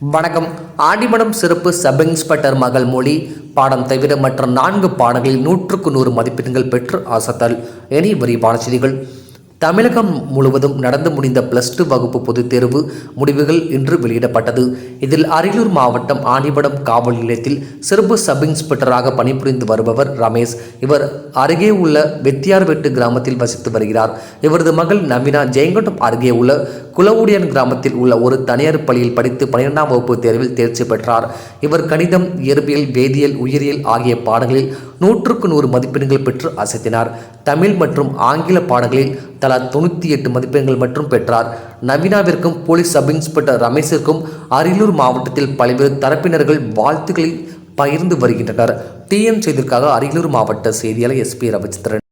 வணக்கம். ஆடிமடம் சிறப்பு sub inspector மகள் மொழி. பாடம் தவிர மற்ற நான்கு பாடங்களில் நூற்றுக்கு நூறு மதிப்பெண்கள் பெற்று ஆசத்தல். இனி விரிவான செய்திகள். தமிழகம் முழுவதும் நடந்து முடிந்த பிளஸ் டூ வகுப்பு பொதுத் தேர்வு முடிவுகள் இன்று வெளியிடப்பட்டது. இதில் அரியலூர் மாவட்டம் ஆண்டிபடம் காவல் நிலையத்தில் சிறப்பு சப் இன்ஸ்பெக்டராக பணிபுரிந்து வருபவர் ரமேஷ். இவர் அருகே உள்ள வெத்தியார்வெட்டு கிராமத்தில் வசித்து வருகிறார். இவரது மகள் நவீனா ஜெயங்கொண்டம் அருகே உள்ள குலவுடியன் கிராமத்தில் உள்ள ஒரு தனியார் பள்ளியில் படித்து பனிரெண்டாம் வகுப்பு தேர்வில் தேர்ச்சி பெற்றார். இவர் கணிதம் இயற்பியல் வேதியியல் உயிரியல் ஆகிய பாடங்களில் நூற்றுக்கு நூறு மதிப்பெண்கள் பெற்று அசத்தினார். தமிழ் மற்றும் ஆங்கில பாடங்களில் தலா தொண்ணூற்றி எட்டு மதிப்பெண்கள் மற்றும் பெற்றார். நவீனாவிற்கும் போலீஸ் சப் இன்ஸ்பெக்டர் ரமேஷிற்கும் அரியலூர் மாவட்டத்தில் பல்வேறு தரப்பினர்கள் வாழ்த்துக்களை பகிர்ந்து வருகின்றனர். டிஎம் செய்திற்காக அரியலூர் மாவட்ட செய்தியாளர் எஸ்பி ரவிச்சந்திரன்.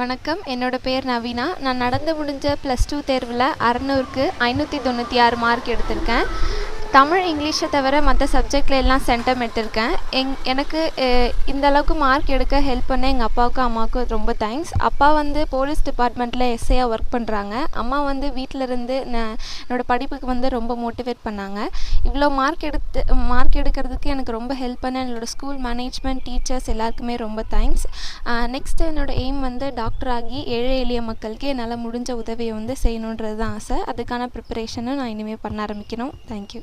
வணக்கம். என்னோட பேர் நவீனா. நான் நடந்து முடிஞ்ச ப்ளஸ் டூ தேர்வில் அறநூறுக்கு ஐநூற்றி தொண்ணூற்றி ஆறு மார்க் எடுத்திருக்கேன். தமிழ் இங்கிலீஷை தவிர மற்ற சப்ஜெக்டில் எல்லாம் சென்டம் எடுத்திருக்கேன். எங் எனக்கு இந்த அளவுக்கு மார்க் எடுக்க ஹெல்ப் பண்ண எங்கள் அப்பாவுக்கும் அம்மாவுக்கும் ரொம்ப தேங்க்ஸ் அப்பா வந்து போலீஸ் டிபார்ட்மெண்ட்டில் எஸ்ஐயாக ஒர்க் பண்ணுறாங்க அம்மா வந்து வீட்டில் இருந்து நான் என்னோட படிப்புக்கு வந்து ரொம்ப மோட்டிவேட் பண்ணாங்க. இவ்வளோ மார்க் எடுத்து மார்க் எடுக்கிறதுக்கு எனக்கு ரொம்ப ஹெல்ப் பண்ண என்னோடய ஸ்கூல் மேனேஜ்மெண்ட் டீச்சர்ஸ் எல்லாருக்குமே ரொம்ப தேங்க்ஸ் நெக்ஸ்ட் என்னோடய எய்ம் வந்து டாக்டர் ஆகி ஏழை எளிய மக்களுக்கு என்னால் முடிஞ்ச உதவியை வந்து செய்யணுன்றது தான் ஆசை. அதுக்கான ப்ரிப்பரேஷனும் நான் இனிமேல் பண்ண ஆரம்பிக்கணும். தேங்க்யூ